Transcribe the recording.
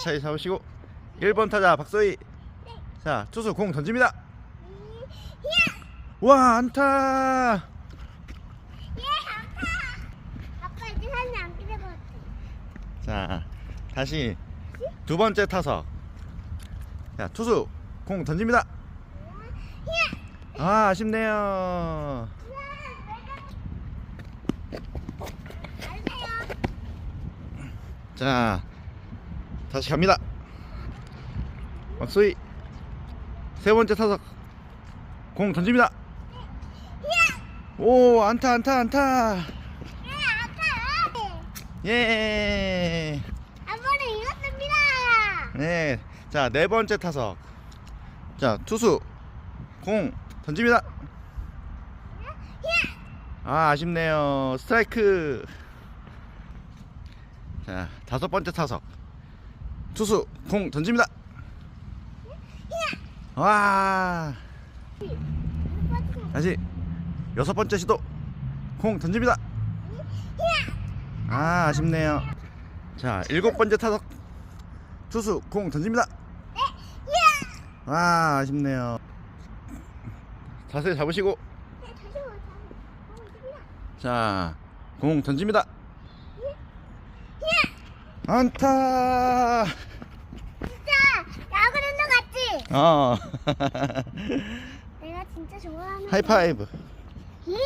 샤이 잡으시고 1번 타자 박서희. 자 투수 공 던집니다. 와 안타. 자 다시 두 번째 타석. 자 투수 공 던집니다. 아 아쉽네요. 자 다시 갑니다 박소희 세 번째 타석 공 던집니다 오 안타 안타 안타 예, 아빠. 예 아빠는 이겼습니다. 네. 자, 네 번째 타석. 자, 투수. 공 던집니다. 아, 아쉽네요. 스트라이크. 자, 다섯 번째 타석. 투수 공 던집니다. 와! 다시 여섯 번째 시도. 공 던집니다. 아, 아쉽네요. 자, 일곱 번째 타석. 투수 공 던집니다. 아 아쉽네요. 자세 잡으시고. 자 공 던집니다. 안타. 진짜 야구는 너 같지? 어. 내가 진짜 좋아하는 하이파이브. 이